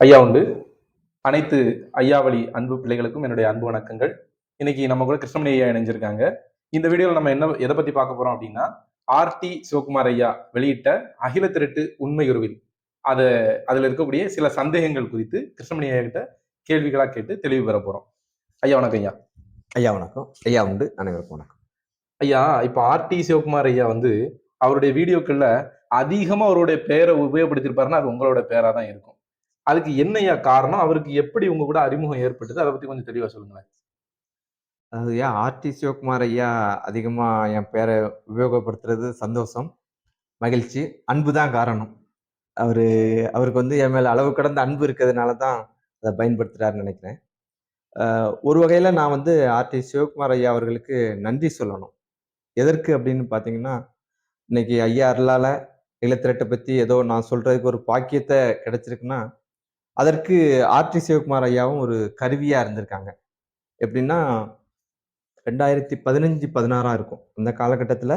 ஐயா உண்டு. அனைத்து ஐயாவளி அன்பு பிள்ளைகளுக்கும் என்னுடைய அன்பு வணக்கங்கள். இன்னைக்கு நம்ம கூட கிருஷ்ணமணி ஐயா இணைஞ்சிருக்காங்க. இந்த வீடியோவில் நம்ம என்ன எதை பத்தி பார்க்க போறோம் அப்படின்னா ஆர்டி சிவகுமார் ஐயா வெளியிட்ட அகில திரட்டு உண்மை உருவில் அத அதுல இருக்கக்கூடிய சில சந்தேகங்கள் குறித்து கிருஷ்ணமணி ஐயா கிட்ட கேள்விகளா கேட்டு தெளிவு பெற போறோம். ஐயா வணக்கம் ஐயா. ஐயா வணக்கம். ஐயா உண்டு. அனைவருக்கும் வணக்கம். ஐயா இப்ப ஆர்டி சிவகுமார் ஐயா வந்து அவருடைய வீடியோக்கள்ல அதிகமா அவருடைய பெயரை உபயோகப்படுத்திருப்பாருன்னா அது உங்களோட பேரா தான் இருக்கும். அதுக்கு என்னையா காரணம்? அவருக்கு எப்படி உங்க கூட அறிமுகம் ஏற்பட்டது? அதை பத்தி கொஞ்சம் தெளிவா சொல்லுங்களேன். அது ஏன் ஆர்டி சிவகுமார் ஐயா அதிகமாக என் பேரை உபயோகப்படுத்துறது சந்தோஷம் மகிழ்ச்சி அன்பு தான் காரணம். அவர் அவருக்கு வந்து என் மேல அளவு கடந்த அன்பு இருக்கிறதுனால தான் அதை பயன்படுத்துகிறாருன்னு நினைக்கிறேன். ஒரு வகையில் நான் வந்து ஆர்டி சிவகுமார் ஐயா அவர்களுக்கு நன்றி சொல்லணும். எதற்கு அப்படின்னு பார்த்தீங்கன்னா இன்னைக்கு ஐயா அருளால நிலத்திரட்டை பற்றி ஏதோ நான் சொல்றதுக்கு ஒரு பாக்கியத்தை கிடைச்சிருக்குன்னா அதற்கு ஆர்டி சிவகுமார் ஐயாவும் ஒரு கருவியாக இருந்திருக்காங்க. எப்படின்னா ரெண்டாயிரத்தி பதினஞ்சு பதினாறாக இருக்கும். அந்த காலகட்டத்தில்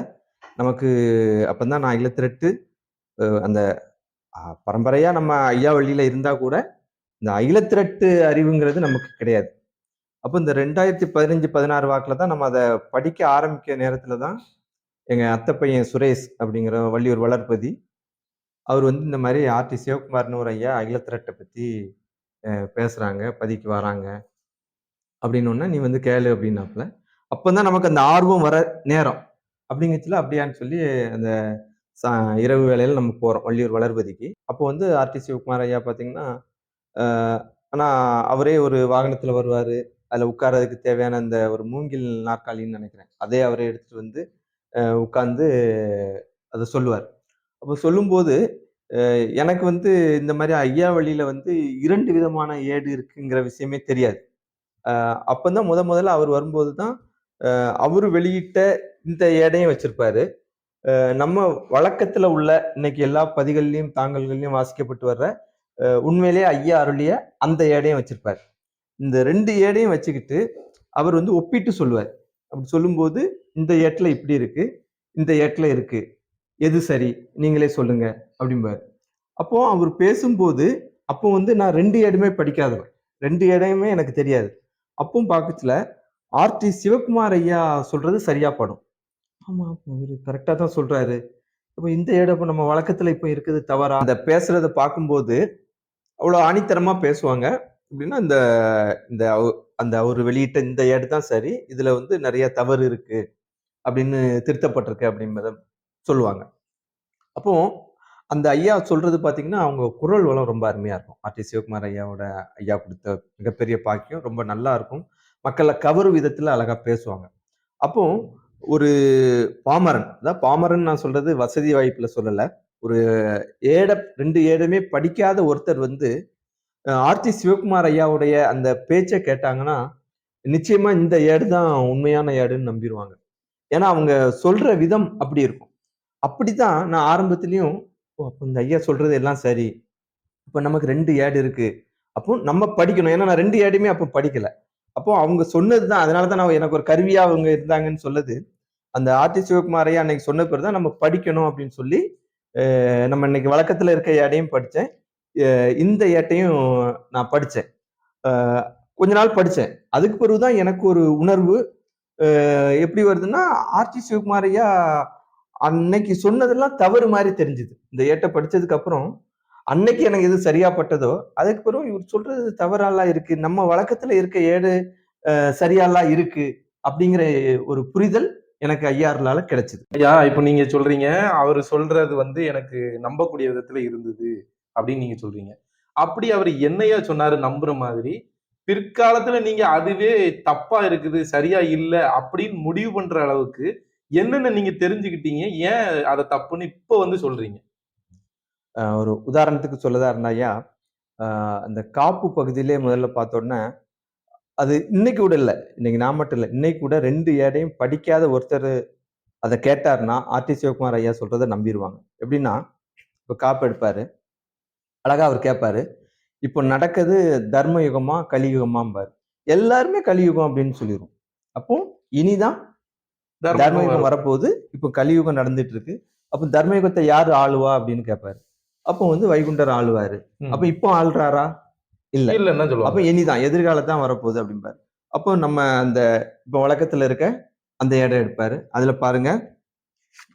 நமக்கு அப்போ தான் நான் இளத்திரட்டு அந்த பரம்பரையாக நம்ம ஐயா வழியில் இருந்தால் கூட இந்த அகிலத்திரட்டு அறிவுங்கிறது நமக்கு கிடையாது. அப்போ இந்த ரெண்டாயிரத்தி பதினஞ்சு பதினாறு வாக்கில் தான் நம்ம அதை படிக்க ஆரம்பிக்க நேரத்தில் தான் எங்கள் அத்தை பையன் சுரேஷ் அப்படிங்கிற வள்ளியூர் வளர்ப்பதி அவர் வந்து இந்த மாதிரி ஆர்டி சிவகுமார்னு ஒரு ஐயா அகிலத்திரட்டை பற்றி பேசுகிறாங்க பதிக்கு வராங்க. அப்படின்னு நீ வந்து கேளு அப்படின்னாப்புல. அப்போ தான் நமக்கு அந்த ஆர்வம் வர நேரம். அப்படிங்கச்சுல அப்படியான்னு சொல்லி அந்த சா இரவு வேலையில் நம்ம போகிறோம் வள்ளியூர் வளர்பதிக்கு. அப்போ வந்து ஆர்டி சிவகுமார் ஐயா பார்த்தீங்கன்னா ஆனால் அவரே ஒரு வாகனத்தில் வருவார். அதில் உட்கார்றதுக்கு தேவையான அந்த ஒரு மூங்கில் நாற்காலின்னு நினைக்கிறேன். அதே அவரே எடுத்துகிட்டு வந்து உட்காந்து அதை சொல்லுவார். அப்போ சொல்லும்போது எனக்கு வந்து இந்த மாதிரி ஐயா வழியில வந்து இரண்டு விதமான ஏடு இருக்குங்கிற விஷயமே தெரியாது. அப்போ முத முதல்ல அவர் வரும்போது தான் அவர் வெளியிட்ட இந்த ஏடையும் வச்சிருப்பாரு. நம்ம வழக்கத்துல உள்ள இன்னைக்கு எல்லா பதிகள்லையும் தாங்கல்கள்லையும் வாசிக்கப்பட்டு வர்ற உண்மையிலேயே ஐயா அருளிய அந்த ஏடையும் வச்சிருப்பார். இந்த ரெண்டு ஏடையும் வச்சுக்கிட்டு அவர் வந்து ஒப்பிட்டு சொல்லுவார். அப்படி சொல்லும்போது இந்த ஏட்டில் இப்படி இருக்கு இந்த ஏட்டில் இருக்கு. எது சரி? நீங்களே சொல்லுங்க அப்படிம்பார். அப்போ அவர் பேசும்போது அப்போ வந்து நான் ரெண்டு இடமே படிக்காதவன். ரெண்டு இடமே எனக்கு தெரியாது. அப்பவும் பார்க்கச்சுல ஆர்டி சிவகுமார் ஐயா சொல்றது சரியா படும். ஆமா இவர் கரெக்டா தான் சொல்றாரு. இப்போ இந்த இடம் இப்போ நம்ம வழக்கத்துல இப்போ இருக்குது தவறா? அந்த பேசுறத பார்க்கும்போது அவ்வளோ ஆணித்தரமா பேசுவாங்க. அப்படின்னா இந்த இந்த அவ- அந்த அவர் வெளியிட்ட இந்த ஏடு தான் சரி இதுல வந்து நிறைய தவறு இருக்கு அப்படின்னு திருத்தப்பட்டிருக்கு அப்படின்றத சொல்லுவாங்க. அப்போ அந்த ஐயா சொல்றது பார்த்தீங்கன்னா அவங்க குரல் வளம் ரொம்ப அருமையா இருக்கும். ஆர்டி சிவகுமார் ஐயாவோட ஐயா கொடுத்த மிகப்பெரிய பாக்கியம். ரொம்ப நல்லா இருக்கும். மக்களை கவரும் விதத்துல அழகா பேசுவாங்க. அப்போ ஒரு பாமரன் அதாவது பாமரன் நான் சொல்றது வசதி வாய்ப்புல சொல்லல. ஒரு ஏட ரெண்டு ஏடமே படிக்காத ஒருத்தர் வந்து ஆர்த்தி ஆர்டி சிவகுமார் ஐயாவுடைய அந்த பேச்சை கேட்டாங்கன்னா நிச்சயமா இந்த ஏடு தான் உண்மையான ஏடுன்னு நம்பிடுவாங்க ஏன்னா அவங்க சொல்ற விதம் அப்படி இருக்கும். அப்படித்தான் நான் ஆரம்பத்திலையும் அப்போ இந்த ஐயா சொல்றது எல்லாம் சரி. இப்போ நமக்கு ரெண்டு ஏடு இருக்கு. அப்போ நம்ம படிக்கணும். ஏன்னா நான் ரெண்டு ஏடுமே அப்போ படிக்கல. அப்போ அவங்க சொன்னது தான். அதனால தான் நான் எனக்கு ஒரு கருவியா அவங்க இருந்தாங்கன்னு சொல்லுது. அந்த ஆர்டி சிவகுமார் ஐயா அன்னைக்கு சொன்ன பிறகு தான் நம்ம படிக்கணும் அப்படின்னு சொல்லி நம்ம இன்னைக்கு வழக்கத்துல இருக்க ஏடையும் படித்தேன் இந்த ஏட்டையும் நான் படித்தேன் கொஞ்ச நாள் படித்தேன் அதுக்கு பிறகு தான் எனக்கு ஒரு உணர்வு எப்படி வருதுன்னா ஆர்டி சிவகுமார் ஐயா அன்னைக்கு சொன்னதெல்லாம் தவறு மாதிரி தெரிஞ்சுது. இந்த ஏட்டை படிச்சதுக்கு அப்புறம் அன்னைக்கு எனக்கு எது சரியா பட்டதோ அதுக்கு பிறகு இவர் சொல்றது தவறாலாம் இருக்கு. நம்ம வழக்கத்துல இருக்க ஏடு சரியாலாம் இருக்கு அப்படிங்கிற ஒரு புரிதல் எனக்கு ஐயாறுலால கிடைச்சது. ஐயா இப்போ நீங்க சொல்றீங்க அவர் சொல்றது வந்து எனக்கு நம்பக்கூடிய விதத்துல இருந்தது அப்படின்னு நீங்க சொல்றீங்க. அப்படி அவர் என்னையா சொன்னாரு நம்புற மாதிரி பிற்காலத்துல நீங்க அதுவே தப்பா இருக்குது சரியா இல்லை அப்படின்னு முடிவு பண்ற அளவுக்கு என்னென்ன நீங்க தெரிஞ்சுக்கிட்டீங்க. ஏன் அதை தப்புன்னு இப்ப வந்து சொல்றீங்க? ஒரு உதாரணத்துக்கு சொல்லதா இருந்தாயா அந்த காப்பு பகுதியிலே முதல்ல பார்த்தோன்னே அது இன்னைக்கு கூட இல்லை. இன்னைக்கு நான் மட்டும் இல்லை. இன்னைக்கு கூட ரெண்டு ஏடையும் படிக்காத ஒருத்தர் அதை கேட்டார்னா ஆர்டி சிவகுமார் ஐயா சொல்றதை நம்பிடுவாங்க எப்படின்னா இப்போ காப்பு எடுப்பாரு. அழகா அவர் கேட்பாரு இப்போ நடக்குது தர்ம யுகமா கலியுகமாம்பாரு. எல்லாருமே கலியுகம் அப்படின்னு சொல்லிடுவோம் அப்போ இனிதான் தர்மயுகம் வரப்போகுது. இப்போ கலியுகம் நடந்துட்டு இருக்கு அப்போ தர்மயுகத்தை யாரு ஆளுவா அப்படின்னு கேட்பாரு அப்போ வந்து வைகுண்டர் ஆளுவாரு. அப்ப இப்போ ஆள்றாரா? இல்ல. இல்லைன்னு அப்ப சொல்லுவாங்க. இனிதான் எதிர்காலத்தான் வரப்போகுது அப்படிம்பாரு. அப்போ நம்ம அந்த இப்ப வழக்கத்துல இருக்க அந்த இடம் எடுப்பாரு. அதுல பாருங்க.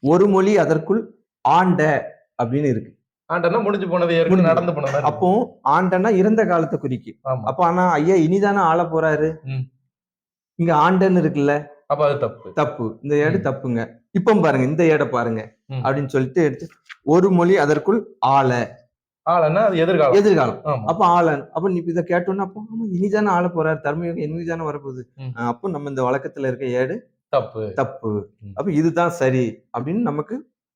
ஒரு மொழி அதற்குள் ஆண்ட அப்படின்னு இருக்கு. ஆண்டனா முடிஞ்சு போனது. நடந்து போன மாதிரி. அப்போ ஆண்டனா இறந்த காலத்தை குறிக்கு அப்ப ஆனா ஐயா இனிதானே ஆள போறாரு. இங்க ஆண்டன்னு இருக்குல்ல. அப்ப அது தப்பு. தப்பு. இந்த ஏடு. தப்புங்க. இப்போ பாருங்க இந்த ஏடை பாருங்க. அப்படின்னு சொல்லிட்டு எடுத்து ஒரு மொழி அதற்குள் ஆள. ஆளன்னா அது எதிர்காலம். எதிர்காலம். அப்ப ஆளன் அப்ப நீ இதை கேட்டோன்னா அப்போ இனிதானே ஆள போறாரு தர்மயுகம் இனிதானே வரப்போகுது. அப்போ நம்ம இந்த வழக்கத்துல இருக்க ஏடு தப்பு. தப்பு. அப்ப இதுதான் சரி அப்படின்னு நமக்கு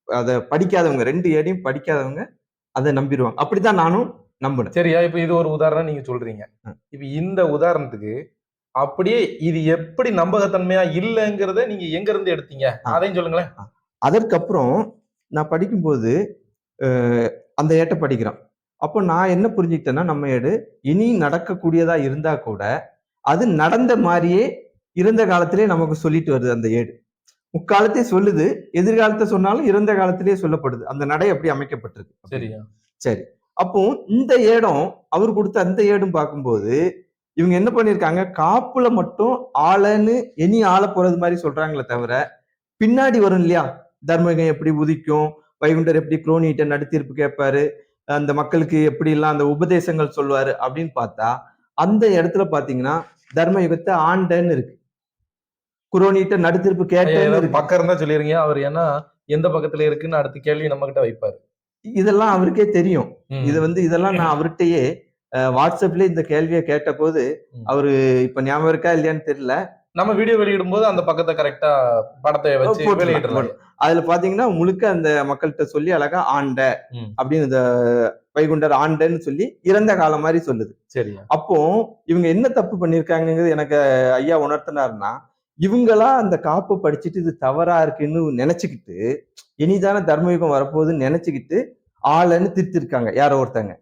அதை படிக்காதவங்க ரெண்டு ஏடையும் படிக்காதவங்க அதை நம்பிடுவாங்க அப்படித்தான் நானும் நம்பினேன். சரியா? இப்ப இது ஒரு உதாரணம் நீங்க சொல்றீங்க. இப்ப இந்த உதாரணத்துக்கு அப்படியே இது எப்படி நம்பகத்தன்மையா இல்லைங்கிறத நீங்க எங்க இருந்து எடுத்தீங்க. அதையும் சொல்லுங்களேன். அதற்கப்புறம் நான் படிக்கும்போது அந்த ஏட்டை படிக்கிறோம் அப்போ நான் என்ன புரிஞ்சுக்கிட்டேன்னா நம்ம ஏடு இனி நடக்கக்கூடியதா இருந்தா கூட அது நடந்த மாதிரியே இருந்த காலத்திலே நமக்கு சொல்லிட்டு வருது அந்த ஏடு. முக்காலத்தையே சொல்லுது எதிர்காலத்தை சொன்னாலும் இறந்த காலத்திலேயே சொல்லப்படுது. அந்த நடை அப்படி அமைக்கப்பட்டிருக்கு. சரியா. சரி. அப்போ இந்த ஏடம் அவர் கொடுத்த அந்த ஏடும் பார்க்கும்போது இவங்க என்ன பண்ணிருக்காங்க? காப்புல மட்டும் ஆளன்னு இனி ஆள போறது மாதிரி சொல்றாங்களே தவிர பின்னாடி வரும் இல்லையா? தர்மகம் எப்படி உதிக்கும்? வைகுண்டர் எப்படி குரோனிட்ட நடுத்தீர்ப்பு கேட்பாரு? அந்த மக்களுக்கு எப்படி எல்லாம் அந்த உபதேசங்கள் சொல்லுவாரு அப்படின்னு பார்த்தா அந்த இடத்துல பாத்தீங்கன்னா தர்மயுகத்தை ஆண்டன்னு இருக்கு. குரோனிட்ட நடுத்தீர்ப்பு கேட்டேன்னு பக்கம் இருந்தா சொல்லிருங்க. அவர் ஏன்னா எந்த பக்கத்துல இருக்குன்னு அடுத்த கேள்வி நம்ம கிட்ட வைப்பாரு. இதெல்லாம் அவருக்கே தெரியும். இது வந்து இதெல்லாம் நான் அவர்கிட்டயே வாட்ஸ்அப்ல இந்த கேள்வியை கேட்ட போது ம். அவரு இப்ப ஞாபகம் இருக்கா இல்லையான்னு தெரியல நம்ம வீடியோ வெளியிடும் போது அந்த பக்கத்தை கரெக்டா படத்தை வச்சு அதுல பாத்தீங்கன்னா முழுக்க அந்த மக்கள்கிட்ட சொல்லி அழகா ஆண்ட. அப்படின்னு இந்த வைகுண்டர் ஆண்டன்னு சொல்லி இறந்த காலம் மாதிரி சொல்லுது சரியா அப்போ இவங்க என்ன தப்பு பண்ணிருக்காங்கிறது எனக்கு ஐயா உணர்த்தினாருன்னா இவங்களா அந்த காப்பு படிச்சுட்டு இது தவறா இருக்குன்னு நினைச்சுக்கிட்டு இனிதான தர்மயுகம் வரப்போகுதுன்னு நினைச்சுக்கிட்டு ஆளன்னு திருத்திருக்காங்க யாரோ ஒருத்தங்க.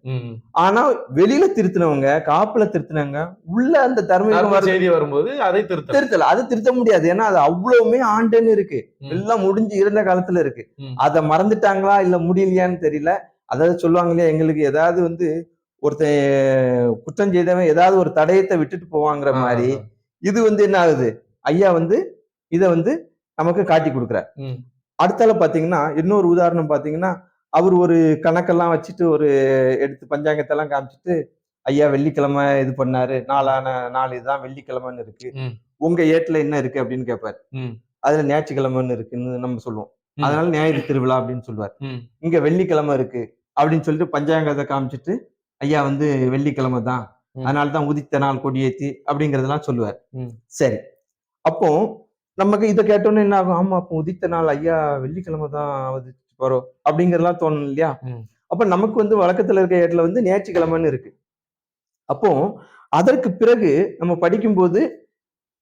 ஆனா வெளியில திருத்தினவங்க காப்புல திருத்தினவங்க உள்ள அந்த தர்ம செய்தி வரும்போது அதை திருத்த திருத்தல. அது திருத்த முடியாது. ஏன்னா அது அவ்வளவுமே ஆண்டுன்னு இருக்கு. எல்லாம் முடிஞ்சு இருந்த காலத்துல இருக்கு. அத மறந்துட்டாங்களா இல்ல முடியலையான்னு தெரியல. அதாவது சொல்லுவாங்க இல்லையா எங்களுக்கு ஏதாவது வந்து ஒருத்தன் குற்றம் செய்தவன் ஏதாவது ஒரு தடயத்தை விட்டுட்டு போவாங்கிற மாதிரி இது வந்து என்ன ஆகுது? ஐயா வந்து இத வந்து நமக்கு காட்டி கொடுக்குறார். அடுத்தால பாத்தீங்கன்னா இன்னொரு உதாரணம் பாத்தீங்கன்னா அவர் ஒரு கணக்கெல்லாம் வச்சுட்டு ஒரு எடுத்து பஞ்சாங்கத்தெல்லாம் காமிச்சிட்டு ஐயா வெள்ளிக்கிழமை இது பண்ணாரு. நாளான நாள் இதுதான். வெள்ளிக்கிழமைன்னு இருக்கு. உங்க ஏட்டுல என்ன இருக்கு? அப்படின்னு கேட்பாரு. அதுல ஞாயிற்றுக்கிழமைன்னு இருக்குன்னு நம்ம சொல்லுவோம். அதனால ஞாயிறு திருவிழா அப்படின்னு சொல்லுவார். இங்க வெள்ளிக்கிழமை இருக்கு. அப்படின்னு சொல்லிட்டு பஞ்சாங்கத்தை காமிச்சிட்டு ஐயா வந்து வெள்ளிக்கிழமை தான். அதனால தான் உதித்த நாள் கொடியேத்தி. அப்படிங்கறதெல்லாம் சொல்லுவார். சரி. அப்போ நமக்கு இதை கேட்டோன்னே என்ன ஆகும்? ஆமா அப்போ உதித்த நாள். ஐயா வெள்ளிக்கிழமை தான் போறோம் அப்படிங்கறதெல்லாம் தோணும் இல்லையா. அப்ப நமக்கு வந்து வழக்கத்துல இருக்க ஏட்டுல வந்து ஞாயிற்றுக்கிழமைன்னு இருக்கு. அப்போ அதற்கு பிறகு நம்ம படிக்கும்போது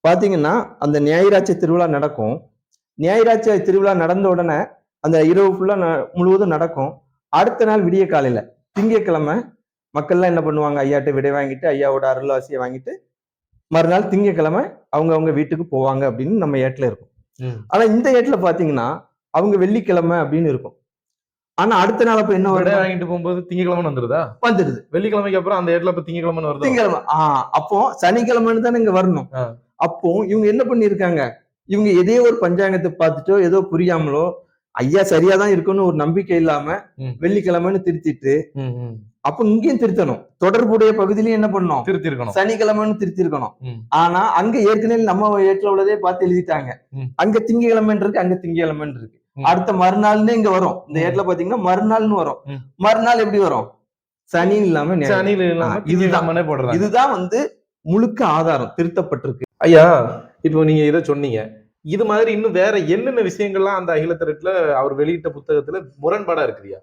பாத்தீங்கன்னா அந்த ஞாயிறாட்சி திருவிழா நடக்கும். ஞாயிறாட்சி திருவிழா நடந்த உடனே அந்த இரவு ஃபுல்லா முழுவதும் நடக்கும். அடுத்த நாள் விடிய காலையில திங்கட்கிழமை மக்கள்லாம் என்ன பண்ணுவாங்க? ஐயாட்ட விடை வாங்கிட்டு ஐயாவோட அருள்வாசியை வாங்கிட்டு மறுநாள் திங்கட்கிழமை அவங்க அவங்க வீட்டுக்கு போவாங்க அப்படின்னு நம்ம ஏட்டுல இருக்கும். ஆனா இந்த ஏட்டுல பாத்தீங்கன்னா அவங்க வெள்ளிக்கிழமை அப்படின்னு இருக்கும் ஆனா அடுத்த நாள் அப்ப என்ன வருது வாங்கிட்டு போகும்போது திங்கக்கிழமை வந்துருதா வந்துடுது வெள்ளிக்கிழமைக்கு அப்புறம் அந்த இடத்துல இப்ப திங்கக்கிழமை வருது திங்கக்கிழமை ஆஹ் அப்போ சனிக்கிழமைன்னு தானே இங்க வரணும். அப்போ இவங்க என்ன பண்ணிருக்காங்க இவங்க எதையோ ஒரு பஞ்சாங்கத்தை பார்த்துட்டோ ஏதோ புரியாமலோ ஐயா சரியா தான் இருக்குன்னு ஒரு நம்பிக்கை இல்லாம. வெள்ளிக்கிழமைன்னு திருத்திட்டு. அப்ப இங்கேயும் திருத்தணும் தொடர்புடைய பகுதியிலயும் என்ன பண்ணணும் திருத்தி இருக்கணும் சனிக்கிழமைன்னு திருத்திருக்கணும். ஆனா அங்க ஏற்கனவே நம்ம ஏட்டுல உள்ளதே பார்த்து எழுதிட்டாங்க. அங்க திங்கக்கிழமைன்னு இருக்கு அங்க திங்கக்கிழமைன்னு இருக்கு. அடுத்த மறுநாள்னு இங்க வரும். இந்த ம். ஏட்டுல பாத்தீங்கன்னா மறுநாள்னு வரும். மறுநாள் எப்படி வரும்? சனி இல்லாம இதுதான். இதுதான் வந்து முழுக்க ஆதாரம் திருத்தப்பட்டிருக்கு. ஐயா இப்போ நீங்க இதை சொன்னீங்க. இது மாதிரி இன்னும் வேற என்னென்ன விஷயங்கள்லாம் அந்த அகில திரட்டுல அவர் வெளியிட்ட புத்தகத்துல முரண்பாடா இருக்குறியா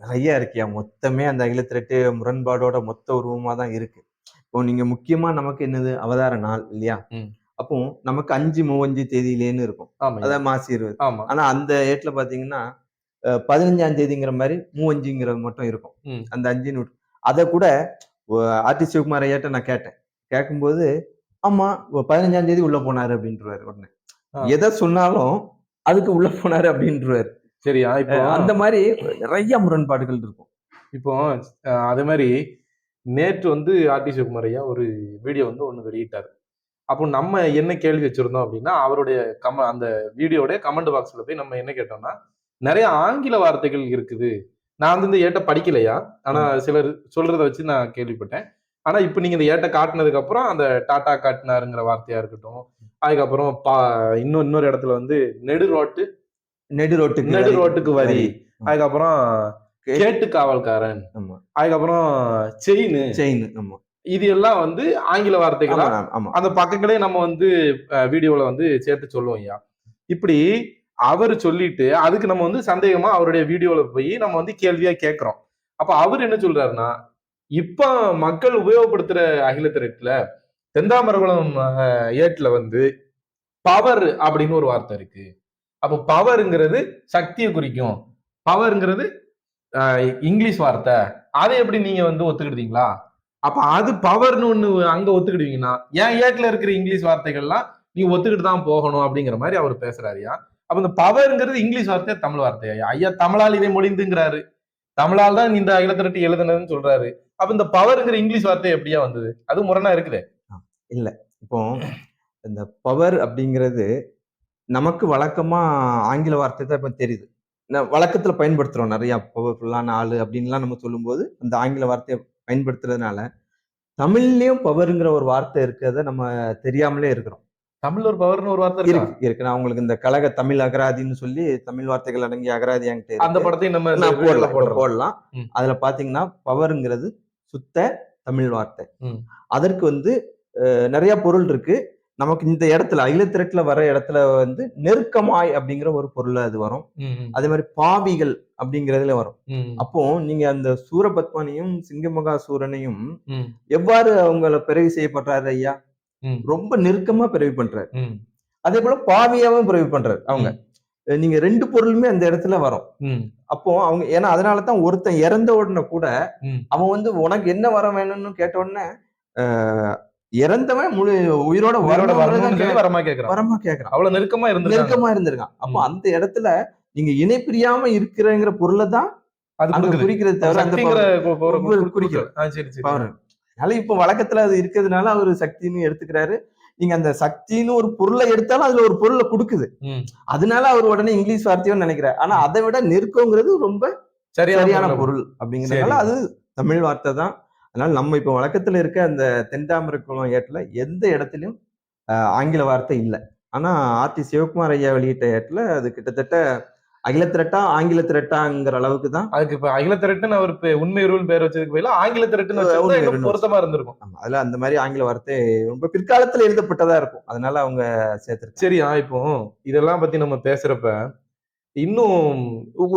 நிறைய இருக்கியா மொத்தமே அந்த அகிலத்திரட்டு முரண்பாடோட மொத்த உருவமா தான் இருக்கு. இப்போ நீங்க முக்கியமா நமக்கு என்னது? அவதார நாள் இல்லையா. அப்போ நமக்கு அஞ்சு மூவஞ்சு தேதியிலேன்னு இருக்கும். அதான் மாசி இருபது. ஆனா அந்த ஏட்ல பாத்தீங்கன்னா பதினஞ்சாம் தேதிங்கிற மாதிரி மூவஞ்சுங்கிறது மட்டும் இருக்கும். அந்த அஞ்சு நூறு அதை கூட ஆர்டி சிவகுமார் ஐயாட்ட நான் கேட்டேன். கேட்கும்போது ஆமா பதினஞ்சாம் தேதி உள்ள போனாரு அப்படின்றாரு உடனே. எதை சொன்னாலும் அதுக்கு உள்ள போனாரு அப்படின்றாரு சரியா இப்போ அந்த மாதிரி நிறைய முரண்பாடுகள் இருக்கும். இப்போ அதே மாதிரி நேற்று வந்து ஆர்டி சிவகுமார் ஐயா ஒரு வீடியோ வந்து ஒன்று வெளியிட்டார். அப்போ நம்ம என்ன கேள்வி வச்சிருந்தோம் அப்படின்னா அவருடைய கம அந்த வீடியோடைய கமெண்ட் பாக்ஸ்ல போய் நம்ம என்ன கேட்டோம்னா நிறைய ஆங்கில வார்த்தைகள் இருக்குது. நான் வந்து இந்த ஏட்ட படிக்கலையா? ஆனா சிலர் சொல்றத வச்சு நான் கேள்விப்பட்டேன். ஆனா இப்போ நீங்க இந்த ஏட்ட காட்டுனதுக்கு அப்புறம் அந்த டாடா காட்டினாருங்கிற வார்த்தையா இருக்கட்டும் அதுக்கப்புறம் பா இன்னும் இன்னொரு இடத்துல வந்து நெடு ரோட்டு நெடு ரோட்டுக்கு நெடு. ரோட்டுக்கு வரி. அதுக்கப்புறம் கேட்டு காவல்காரன். அதுக்கப்புறம் செயின். செயின். ஆமா. இது எல்லாம் வந்து ஆங்கில வார்த்தைகளா? அந்த பக்கங்களே நம்ம வந்து வீடியோல வந்து சேர்த்து சொல்லுவோம் ஐயா. இப்படி அவர் சொல்லிட்டு அதுக்கு நம்ம வந்து சந்தேகமா அவருடைய வீடியோல போய் நம்ம வந்து கேள்வியா கேட்கிறோம் அப்ப அவர் என்ன சொல்றாருன்னா இப்ப மக்கள் உபயோகப்படுத்துற அகில திரட்டுல தெந்தாமரகுளம் ஏட்ல வந்து பவர் அப்படின்னு ஒரு வார்த்தை இருக்கு. அப்போ பவர்ங்கிறது சக்தியை குறிக்கும். பவர்ங்கிறது இங்கிலீஷ் வார்த்தை. அதை எப்படி நீங்க வந்து ஒத்துக்கிட்டீங்களா அப்ப அது பவர்னு ஒண்ணு அங்க ஒத்துக்கிடுவீங்கன்னா ஏன் ஏட்ல இருக்கிற இங்கிலீஷ் வார்த்தைகள்லாம் நீ ஒத்துக்கிட்டு தான் போகணும் அப்படிங்கிற மாதிரி அவர் பேசுறாருயா அப்ப இந்த பவர்ங்கிறது இங்கிலீஷ் வார்த்தையா தமிழ் வார்த்தையா ஐயா. தமிழால் இதை மொழிந்துங்கிறாரு. தமிழால் தான் இந்த அகிலத்திரட்டு எழுதுனதுன்னு சொல்றாரு. அப்ப இந்த பவர்ங்கிற இங்கிலீஷ் வார்த்தை எப்படியா வந்தது? அது முரணா இருக்குதே. இப்போ இந்த பவர் அப்படிங்கிறது நமக்கு வழக்கமா ஆங்கில வார்த்தை தான் இப்ப தெரியுது. வழக்கத்துல பயன்படுத்துறோம் நிறைய பவர்ஃபுல்லான ஆளு அப்படின்லாம் நம்ம சொல்லும்போது அந்த ஆங்கில வார்த்தையை பயன்படுத்துறதுனால தமிழ்லயும் பவர்ங்கிற ஒரு வார்த்தை இருக்கிறத நம்ம தெரியாமலே இருக்கிறோம். தமிழ்ல ஒரு பவர்னு ஒரு வார்த்தை இருக்கா? இருக்கு நான் உங்களுக்கு இந்த கழக தமிழ் அகராதின்னு சொல்லி தமிழ் வார்த்தைகள் அடங்கிய அகராதி என்கிட்ட அந்த. படத்தையும் நம்ம போடலாம் போடலாம். அதுல பாத்தீங்கன்னா பவர்ங்கிறது சுத்த தமிழ் வார்த்தை. அதற்கு வந்து நிறைய பொருள் இருக்கு. நமக்கு இந்த இடத்துல அகிலத்திரட்டுல வர இடத்துல வந்து நெருக்கமாய் அப்படிங்கிற ஒரு பொருள் அது வரும். அதே மாதிரி பாவிகள் அப்படிங்கிறதுல வரும். அப்போ நீங்க அந்த சூரபத்மனையும் சிங்கமகா சூரனையும் எவ்வாறு அவங்கள பிறவி செய்யப்படுறாரு ஐயா? ரொம்ப நெருக்கமா பிறவி பண்றாரு. அதே போல பாவியாவும் பிறவி பண்றாரு அவங்க. நீங்க ரெண்டு பொருளுமே அந்த இடத்துல வரும். அப்போ அவங்க ஏன்னா அதனால தான் ஒருத்தன் இறந்த உடனே கூட. அவன் வந்து உனக்கு என்ன வரம் வேணும்னு கேட்ட உடனே ஆஹ், இறந்தவன் முழு உயிரோட உயிரோட வரமா கேக்குறான் வரமா கேக்குறான் அவ்வளவு நெருக்கமா இருந்து நெருக்கமா இருந்திருக்கான். அப்போ. அந்த இடத்துல நீங்க இணை பிரியாம இருக்கிறங்கிற பொருளை தான் அது குறிக்கிறது தவிர அந்த குறிக்கிறது. அதனால இப்போ வழக்கத்துல அது இருக்கிறதுனால அவர் சக்தின்னு எடுத்துக்கிறாரு. நீங்க அந்த சக்தின்னு ஒரு பொருளை எடுத்தாலும் அதுல ஒரு பொருளை கொடுக்குது. அதனால அவர் உடனே இங்கிலீஷ் வார்த்தையோன்னு நினைக்கிறார். ஆனா அதை விட நெருக்கங்கிறது ரொம்ப சரியான பொருள். அப்படிங்கிறதுனால. அது தமிழ் வார்த்தை தான். அதனால நம்ம இப்போ வழக்கத்துல இருக்க அந்த தென்தாமரை குளம் ஏட்டில் எந்த இடத்துலயும் ஆங்கில வார்த்தை இல்லை. ஆனா ஆர்டி சிவகுமார் ஐயா வெளியிட்ட ஏட்டில் அது கிட்டத்தட்ட அகில திரட்டா ஆங்கில திரட்டாங்கிற அளவுக்கு தான். அதுக்கு இப்ப அகில திரட்டுன்னு அவர் உண்மை உருவல் பேர் வச்சதுக்கு பதிலா ஆங்கில திரட்டுன்னு. பொருத்தமா இருந்திருக்கும். ஆமா, அதுல அந்த மாதிரி ஆங்கில வார்த்தை ரொம்ப பிற்காலத்துல எழுதப்பட்டதா இருக்கும். அதனால அவங்க சேர்த்திருக்காங்க. சரியா இப்போ இதெல்லாம் பத்தி நம்ம பேசுறப்ப இன்னும்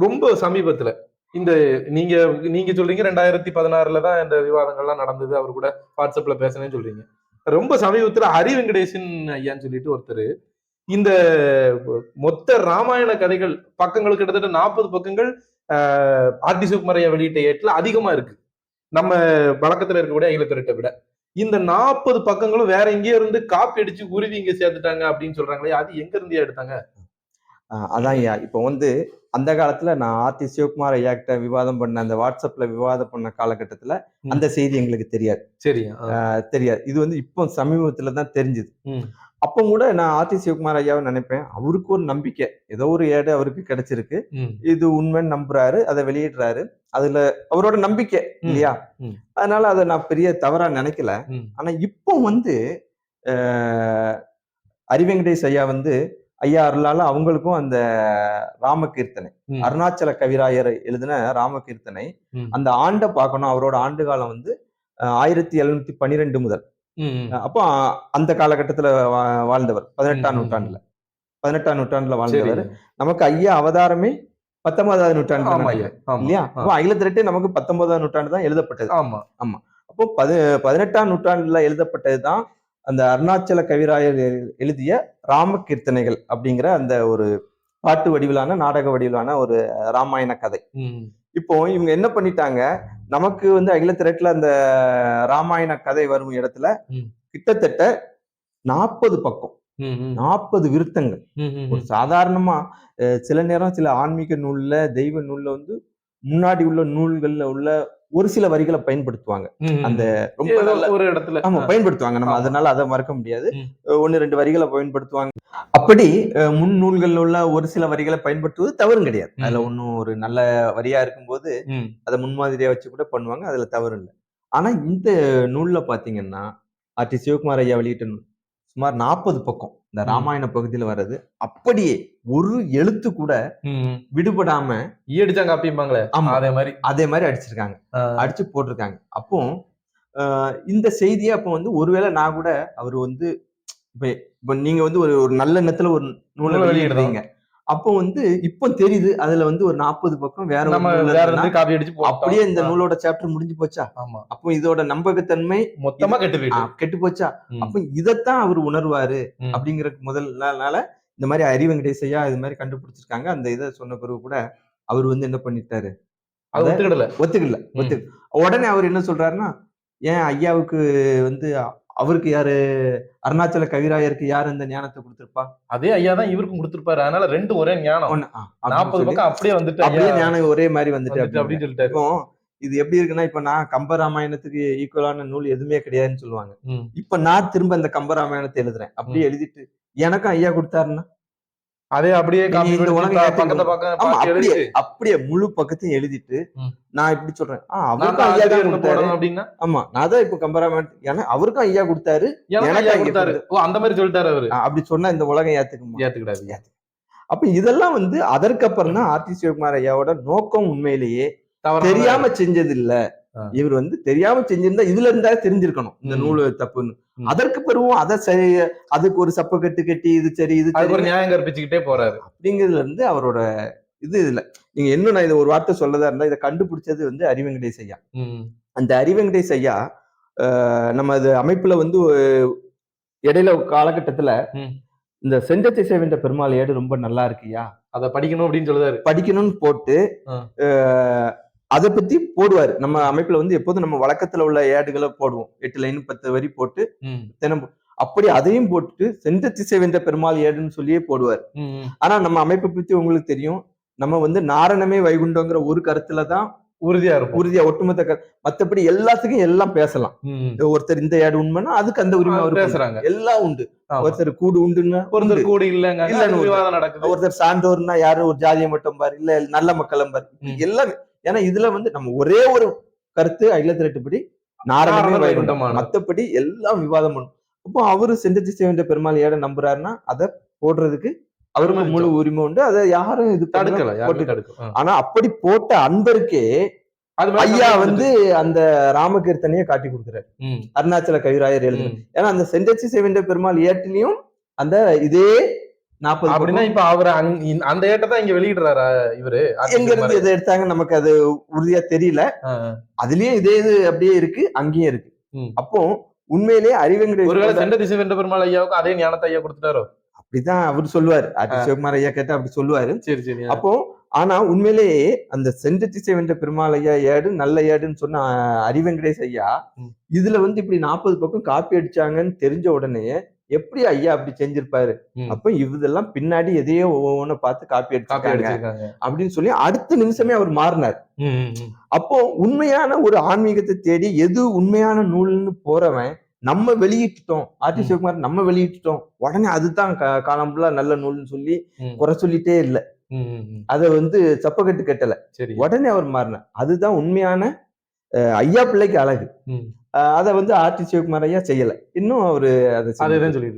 ரொம்ப சமீபத்துல இந்த நீங்க நீங்க சொல்றீங்க ரெண்டாயிரத்தி பதினாறுல தான் இந்த விவாதங்கள்லாம் நடந்தது. அவர் கூட வாட்ஸ்அப்ல பேசினேன்னு சொல்றீங்க. ரொம்ப சமீபத்துல ஹரி வெங்கடேசன் ஐயான்னு சொல்லிட்டு ஒருத்தர் இந்த மொத்த ராமாயண கதைகள் பக்கங்கள் கிட்டத்தட்ட நாற்பது பக்கங்கள் ஆர்டி சிவகுமார் வெளியிட்ட ஏட்டில் அதிகமா இருக்கு. நம்ம வழக்கத்துல இருக்கக்கூடிய அகிலத்திரட்டை விட. இந்த நாற்பது பக்கங்களும் வேற எங்கேயோ இருந்து காப்பி அடிச்சு உருவி இங்க சேர்த்துட்டாங்க அப்படின்னு சொல்றாங்களே அது எங்க இருந்தே எடுத்தாங்க? அதான் ஐயா. இப்போ வந்து அந்த காலத்துல நான் ஆர்டி சிவகுமார் ஐயா கிட்ட விவாதம் பண்ண அந்த வாட்ஸ்அப்ல விவாதம் பண்ண காலகட்டத்துல. அந்த செய்தி எங்களுக்கு தெரியாது. சரி தெரியாது. இது வந்து இப்போ சமீபத்துல தான் தெரிஞ்சுது. அப்போ கூட நான் ஆர்டி சிவகுமார் ஐயாவை நினைப்பேன். அவருக்கு ஒரு நம்பிக்கை. ஏதோ ஒரு ஏடு அவருக்கு கிடைச்சிருக்கு. இது உண்மைன்னு நம்புறாரு. அதை வெளியிடுறாரு. அதுல அவரோட நம்பிக்கை இல்லையா. அதனால அதை நான் பெரிய தவறா நினைக்கல. ஆனா இப்போ வந்து அஹ், அரிவெங்கடேஷ் ஐயா வந்து ஐயா அருளால அவங்களுக்கும் அந்த ராமகீர்த்தனை. அருணாச்சல கவிராயர் எழுதின ராமகீர்த்தனை அந்த ஆண்டை பார்க்கணும். அவரோட ஆண்டு காலம் வந்து ஆயிரத்தி எழுநூத்தி பன்னிரெண்டு முதல். அப்போ அந்த காலகட்டத்துல வாழ்ந்தவர். பதினெட்டாம் நூற்றாண்டுல. பதினெட்டாம் நூற்றாண்டுல வாழ்ந்தவர். நமக்கு ஐயா அவதாரமே பத்தொன்பதாவது நூற்றாண்டு ஆமா ஆமா. இல்லையா? அப்போ அகில திரட்டே நமக்கு பத்தொன்பதாம் நூற்றாண்டு தான் எழுதப்பட்டது. ஆமா. அப்போ பதி பதினெட்டாம் நூற்றாண்டுல எழுதப்பட்டது தான் அந்த அருணாச்சல கவிராயர் எழு- எழுதிய ராமகீர்த்தனைகள் அப்படிங்கிற அந்த ஒரு பாட்டு வடிவிலான நாடக வடிவிலான ஒரு ராமாயண கதை. இப்போ இவங்க என்ன பண்ணிட்டாங்க? நமக்கு வந்து அகில திரட்டுல அந்த ராமாயண கதை வரும் இடத்துல. கிட்டத்தட்ட நாற்பது பக்கம் நாற்பது விருத்தங்கள். ஒரு சாதாரணமா சில நேரம் சில ஆன்மீக நூல்ல தெய்வ நூல்ல வந்து முன்னாடி உள்ள நூல்கள்ல உள்ள ஒரு சில வரிகளை பயன்படுத்துவாங்க. அந்த ரொம்ப நல்ல ஒரு இடத்துல. ஆமா. பயன்படுத்துவாங்க. நம்ம. அதனால அதை மறக்க முடியாது. ஒண்ணு ரெண்டு வரிகளை பயன்படுத்துவாங்க. அப்படி முன் நூல்கள்ல உள்ள ஒரு சில வரிகளை பயன்படுத்துவது தவறும் கிடையாது. அதுல ஒன்றும் ஒரு நல்ல வரியா இருக்கும்போது. அதை முன்மாதிரியா வச்சு கூட பண்ணுவாங்க. அதுல தவறு இல்லை. ஆனா இந்த நூல்ல பாத்தீங்கன்னா ஆர்டி சிவகுமார் ஐயா வெளியிட்ட நூல். சுமார் நாற்பது பக்கம். இந்த. ராமாயண பகுதியில வர்றது அப்படியே ஒரு எழுத்து கூட. விடுபடாம ஈ அடிச்சா காப்பிம்பாங்களே ஆமா. அதே மாதிரி அதே மாதிரி அடிச்சிருக்காங்க. அடிச்சு போட்டிருக்காங்க அப்போ இந்த செய்தியை அப்போ வந்து ஒருவேளை நான் கூட அவர் வந்து இப்ப இப்ப நீங்க வந்து ஒரு ஒரு நல்ல எண்ணத்துல ஒரு நூலை வெளியிடுறீங்க அப்போ வந்து இப்போ தெரியுது அதுல வந்து ஒரு நாற்பது பக்கம் வேற காப்பி அடிச்சு. அப்படியே இந்த. நூலோட சாப்டர் முடிஞ்சு போச்சா? ஆமா. அப்போ இதோட நம்பகத்தன்மை மொத்தமா கெட்டு கெட்டு போச்சா. அப்ப இதத்தான் அவர் உணர்வாரு. அப்படிங்கிற முதல் நாளால இந்த மாதிரி அறி வெங்கடேசையா இது மாதிரி கண்டுபிடிச்சிருக்காங்க. அந்த இதை சொன்ன பிறகு கூட அவர் வந்து என்ன பண்ணிட்டாரு? அது ஒத்துக்கிடல. ஒத்துக்கல ஒத்து உடனே அவர் என்ன சொல்றாருன்னா ஏன் ஐயாவுக்கு வந்து அவருக்கு யாரு? அருணாச்சல கவிராயருக்கு யார் இந்த ஞானத்தை கொடுத்திருப்பா? அதே ஐயா தான் இவருக்கும் கொடுத்திருப்பாரு. அதனால ரெண்டு ஒரே ஞானம். ஒண்ணு, நாற்பது பக்கம் அப்படியே வந்துட்டு அப்படியே ஞானம் ஒரே மாதிரி வந்துட்டு அப்படின்னு இப்போ இது எப்படி இருக்குன்னா இப்ப நான் கம்பராமாயணத்துக்கு ஈக்குவலான நூல் எதுவுமே கிடையாதுன்னு சொல்லுவாங்க. இப்ப நான் திரும்ப இந்த கம்பராமாயணத்தை எழுதுறேன். அப்படியே எழுதிட்டு எனக்கும் ஐயா கொடுத்தாருன்னா? அதே அப்படியே. பக்கத்தை பக்கம் அப்படியே முழு பக்கத்தையும் எழுதிட்டு. நான் இப்படி சொல்றேன். அவருக்கும் ஐயா கொடுத்தாரு. அப்படின்னா? ஆமா நான் தான் இப்ப கம்பராமாயணம் ஏன்னா அவருக்கும் ஐயா கொடுத்தாரு எனக்கு கொடுத்தாரு. ஓ அந்த மாதிரி சொல்லிட்டாரு அவரு. அப்படி சொன்னா இந்த உலகம் ஏத்துக்குமா? ஏத்துக்கிடாது. அப்ப இதெல்லாம் வந்து அதற்கப்புறம் தான் ஆர்டி சிவகுமார் ஐயாவோட நோக்கம் உண்மையிலேயே தெரியாம செஞ்சது இல்ல. இவர் வந்து தெரியாம செஞ்சிருந்தா இதுல இருந்தா தெரிஞ்சிருக்கணும். இந்த. நூலு தப்புன்னு. அதற்கு பிறகும் அதை சரி அதுக்கு ஒரு சப்ப கட்டு கட்டி இது சரி இது சரி. நியாயம் கற்பிச்சுக்கிட்டே போறாரு. அப்படிங்கிறதுல இருந்து அவரோட இது இதுல நீங்க இன்னும் நான் இது ஒரு வார்த்தை சொல்லதா இருந்தா இதை கண்டுபிடிச்சது வந்து அறிவெங்கடேஷ் ஐயா. அந்த அறிவெங்கடேஷ் ஐயா நம்ம அது அமைப்புல வந்து இடையில காலகட்டத்துல. இந்த செஞ்சத்தை சேவின்ற பெருமாள் ஏடு ரொம்ப நல்லா இருக்குயா அத படிக்கணும் அப்படின்னு சொல்லுதாரு. படிக்கணும்னு போட்டு அதை பத்தி போடுவார் நம்ம அமைப்புல வந்து எப்போதும் நம்ம வழக்கத்துல உள்ள ஏடுகளை போடுவோம் எட்டு லைன் பத்து வரி போட்டு. தினம் அப்படி அதையும் போட்டுட்டு செஞ்சத்தி சேவின்ற பெருமாள் ஏடுன்னு சொல்லியே போடுவார். ஆனா நம்ம அமைப்பை பத்தி உங்களுக்கு தெரியும் நம்ம வந்து நாரணமே வைகுண்டங்கிற ஒரு கருத்துல தான் உறுதியா இருக்கும் உறுதியா ஒட்டுமொத்த மத்தபடி எல்லாத்துக்கும் எல்லாம் பேசலாம். ஒருத்தர் இந்த ஏடு உண்மைன்னா அதுக்கு அந்த உரிமை உண்டு. பேசுறாங்க எல்லாம் உண்டு. ஒருத்தர் கூடு உண்டுன்னா ஒருத்தர் உண்டு. கூடி இல்லங்க இல்லன்னு ஒருத்தர் சான்றோர்னா யாரு ஒரு ஜாதியை மட்டும் பாரு இல்ல நல்ல மக்களும் பாரு. எல்லாமே ஏன்னா இதுல வந்து நம்ம ஒரே ஒரு கருத்து நாரணம் வைகுண்டம். வைகுண்டமானது. மத்தபடி எல்லாம் விவாதம் பண்ணும். அப்போ அவரு செஞ்சத்தி சேவன்ற பெருமாள் ஏட நம்புறாருன்னா அதை போடுறதுக்கு அவருக்கு முழு உரிமை உண்டு. அதை யாரும் இது தடுக்கல. ஆனா அப்படி போட்ட அன்பருக்கே ஐயா வந்து அந்த ராமகீர்த்தனையை காட்டி கொடுக்குறாரு. அருணாச்சல கவிராயர் எழுது ம். ஏன்னா அந்த செஞ்சச்சி சேவின்ற பெருமாள் ஏட்டிலையும் அந்த இதே நாற்பது அப்படின்னா இப்ப அவர் அந்த ஏட்டதான் இங்க வெளியிடுறாரா இவரு? எங்க இருந்து எதை எடுத்தாங்க நமக்கு அது உறுதியா தெரியல. அதுலயும் இதே இது அப்படியே இருக்கு அங்கேயும் இருக்கு. அப்போ உண்மையிலேயே ஒருவேளை அறிவெங்கடேஷ் செண்ட திசை வென்ற பெருமாள் அதே ஞானத்தை ஐயா கொடுத்துட்டாரோ? அப்படிதான் அவர் சொல்லுவாரு. சிவகுமார் ஐயா கேட்டா அப்படி சொல்லுவாரு. சரி சரி. அப்போ ஆனா உண்மையிலேயே அந்த செஞ்சத்திசை வென்ற பெருமாள் ஐயா ஏடு நல்ல ஏடுன்னு சொன்ன அறிவெங்கடேஷ் ஐயா. இதுல வந்து இப்படி நாற்பது பக்கம் காப்பி அடிச்சாங்கன்னு தெரிஞ்ச உடனே எப்படி ஐயா அப்படி செஞ்சிருப்பாரு. அப்ப இதெல்லாம் பின்னாடி எதையோ ஒவ்வொன்னு பார்த்து காப்பி அடிச்சிருக்காங்க அப்படின்னு சொல்லி அடுத்த நிமிஷமே அவர் மாறினார். அப்போ உண்மையான ஒரு ஆன்மீகத்தை தேடி எது உண்மையான நூல்னு போறவன் நம்ம வெளியிட்டுட்டோம். ஆர்டி. சிவகுமார் நம்ம வெளியிட்டுட்டோம். உடனே அதுதான் காலம் நல்ல நூல்னு சொல்லி. குறை சொல்லிட்டே இல்ல. அதை வந்து சப்பக்கட்டு கட்டல. உடனே அவர் மாறினார். அதுதான் உண்மையான ஐயா பிள்ளைக்கு அழகு. அதை வந்து ஆர்டி சிவகுமார் ஐயா செய்யல இன்னும் அவரு அதை அதே செய்யல. தான் சொல்லியிருக்காரு